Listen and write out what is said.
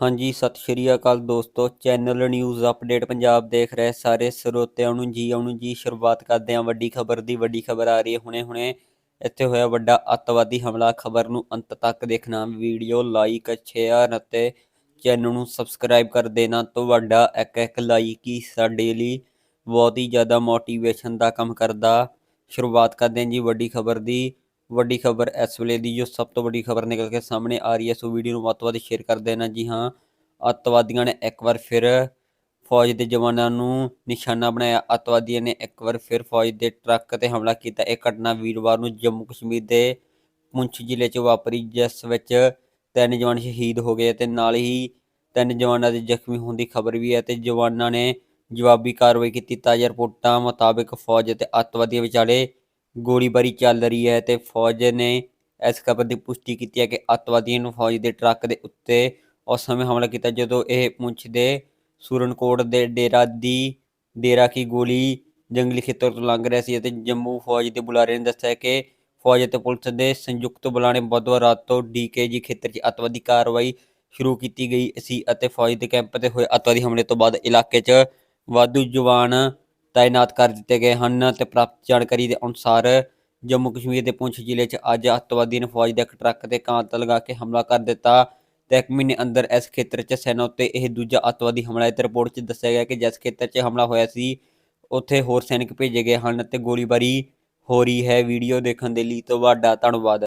ਹਾਂਜੀ, ਸਤਿ ਸ਼੍ਰੀ ਅਕਾਲ ਦੋਸਤੋ। ਚੈਨਲ ਨਿਊਜ਼ ਅਪਡੇਟ ਪੰਜਾਬ ਦੇਖ ਰਹੇ ਸਾਰੇ ਸਰੋਤਿਆਂ ਨੂੰ ਜੀ ਆਉਣ ਨੂੰ ਜੀ, ਸ਼ੁਰੂਆਤ ਕਰਦੇ ਹਾਂ ਵੱਡੀ ਖਬਰ ਦੀ। ਵੱਡੀ ਖਬਰ ਆ ਰਹੀ ਹੈ ਹੁਣੇ ਹੁਣੇ ਇੱਥੇ ਹੋਇਆ ਵੱਡਾ ਅੱਤਵਾਦੀ ਹਮਲਾ। ਖਬਰ ਨੂੰ ਅੰਤ ਤੱਕ ਦੇਖਣਾ, ਵੀਡੀਓ ਲਾਈਕ, ਸ਼ੇਅਰ ਅਤੇ ਚੈਨਲ ਨੂੰ ਸਬਸਕ੍ਰਾਈਬ ਕਰ ਦੇਣਾ। ਤੁਹਾਡਾ ਇੱਕ ਇੱਕ ਲਾਈਕ ਹੀ ਸਾਡੇ ਲਈ ਬਹੁਤ ਹੀ ਜ਼ਿਆਦਾ ਮੋਟੀਵੇਸ਼ਨ ਦਾ ਕੰਮ ਕਰਦਾ। ਸ਼ੁਰੂਆਤ ਕਰਦੇ ਹਾਂ ਜੀ ਵੱਡੀ ਖਬਰ ਦੀ। ਵੱਡੀ ਖਬਰ ਇਸ ਵੇਲੇ ਦੀ ਜੋ ਸਭ ਤੋਂ ਵੱਡੀ ਖਬਰ ਨਿਕਲ ਕੇ ਸਾਹਮਣੇ ਆ ਰਹੀ ਹੈ, ਸੋ ਵੀਡੀਓ ਨੂੰ ਵੱਧ ਤੋਂ ਵੱਧ ਸ਼ੇਅਰ ਕਰ ਦੇਣਾ ਜੀ ਹਾਂ। ਅੱਤਵਾਦੀਆਂ ਨੇ ਇੱਕ ਵਾਰ ਫਿਰ ਫੌਜ ਦੇ ਜਵਾਨਾਂ ਨੂੰ ਨਿਸ਼ਾਨਾ ਬਣਾਇਆ। ਅੱਤਵਾਦੀਆਂ ਨੇ ਇੱਕ ਵਾਰ ਫਿਰ ਫੌਜ ਦੇ ਟਰੱਕ ਤੇ ਹਮਲਾ ਕੀਤਾ। ਇਹ ਘਟਨਾ ਵੀਰਵਾਰ ਨੂੰ ਜੰਮੂ ਕਸ਼ਮੀਰ ਦੇ ਪੁੰਛ ਜ਼ਿਲ੍ਹੇ 'ਚ ਵਾਪਰੀ, ਜਿਸ ਵਿੱਚ ਤਿੰਨ ਜਵਾਨ ਸ਼ਹੀਦ ਹੋ ਗਏ ਤੇ ਨਾਲ ਹੀ ਤਿੰਨ ਜਵਾਨਾਂ ਦੇ ਜ਼ਖਮੀ ਹੋਣ ਦੀ ਖਬਰ ਵੀ ਹੈ ਤੇ ਜਵਾਨਾਂ ਨੇ ਜਵਾਬੀ ਕਾਰਵਾਈ ਕੀਤੀ। ਤਾਜ਼ਾ ਰਿਪੋਰਟਾਂ ਮੁਤਾਬਕ ਫੌਜ ਅਤੇ ਅੱਤਵਾਦੀਆਂ ਵਿਚਾਲੇ ਗੋਲੀਬਾਰੀ ਚੱਲ ਰਹੀ ਹੈ ਤੇ ਫੌਜ ਨੇ ਇਸ ਖਬਰ ਦੀ ਪੁਸ਼ਟੀ ਕੀਤੀ ਹੈ ਕਿ ਅੱਤਵਾਦੀਆਂ ਨੂੰ ਫੌਜ ਦੇ ਟਰੱਕ ਦੇ ਉੱਤੇ ਉਸ ਸਮੇਂ ਹਮਲਾ ਕੀਤਾ, ਜਦੋਂ ਇਹ ਪੁੰਛ ਦੇ ਸੂਰਨਕੋਟ ਦੇ ਡੇਰਾ ਦੀ ਡੇਰਾ ਕੀ ਗੋਲੀ ਜੰਗਲੀ ਖੇਤਰ ਤੋਂ ਲੰਘ ਰਿਹਾ ਸੀ ਅਤੇ ਜੰਮੂ ਫੌਜ ਦੇ ਬੁਲਾਰੇ ਨੇ ਦੱਸਿਆ ਕਿ ਫੌਜ ਅਤੇ ਪੁਲਿਸ ਦੇ ਸੰਯੁਕਤ ਬੁਲਾਰੇ ਬੁੱਧਵਾਰ ਰਾਤ ਤੋਂ ਡੀਕੇਜੀ ਖੇਤਰ 'ਚ ਅੱਤਵਾਦੀ ਕਾਰਵਾਈ ਸ਼ੁਰੂ ਕੀਤੀ ਗਈ ਸੀ ਅਤੇ ਫੌਜ ਦੇ ਕੈਂਪ ਤੇ ਹੋਏ ਅੱਤਵਾਦੀ ਹਮਲੇ ਤੋਂ ਬਾਅਦ ਇਲਾਕੇ 'ਚ ਵਾਧੂ ਜਵਾਨ ਤਾਇਨਾਤ ਕਰ ਦਿੱਤੇ ਗਏ ਹਨ ਤੇ ਪ੍ਰਾਪਤ ਜਾਣਕਾਰੀ ਦੇ ਅਨੁਸਾਰ ਜੰਮੂ ਕਸ਼ਮੀਰ ਦੇ ਪੁੰਛ ਜ਼ਿਲ੍ਹੇ 'ਚ ਅੱਜ ਅੱਤਵਾਦੀਆਂ ਨੇ ਫੌਜ ਦੇ ਇੱਕ ਟਰੱਕ ਤੇ ਕਾਂਤ ਲਗਾ ਕੇ ਹਮਲਾ ਕਰ ਦਿੱਤਾ ਤੇ ਇੱਕ ਮਹੀਨੇ ਅੰਦਰ ਇਸ ਖੇਤਰ 'ਚ ਸੈਨਾ ਉੱਤੇ ਇਹ ਦੂਜਾ ਅੱਤਵਾਦੀ ਹਮਲਾ ਹੈ। ਤੇ ਰਿਪੋਰਟ 'ਚ ਦੱਸਿਆ ਗਿਆ ਕਿ ਜਿਸ ਖੇਤਰ 'ਚ ਹਮਲਾ ਹੋਇਆ ਸੀ, ਉੱਥੇ ਹੋਰ ਸੈਨਿਕ ਭੇਜੇ ਗਏ ਹਨ ਤੇ ਗੋਲੀਬਾਰੀ ਹੋ ਰਹੀ ਹੈ। ਵੀਡੀਓ ਦੇਖਣ ਦੇ ਲਈ ਤੁਹਾਡਾ ਧੰਨਵਾਦ।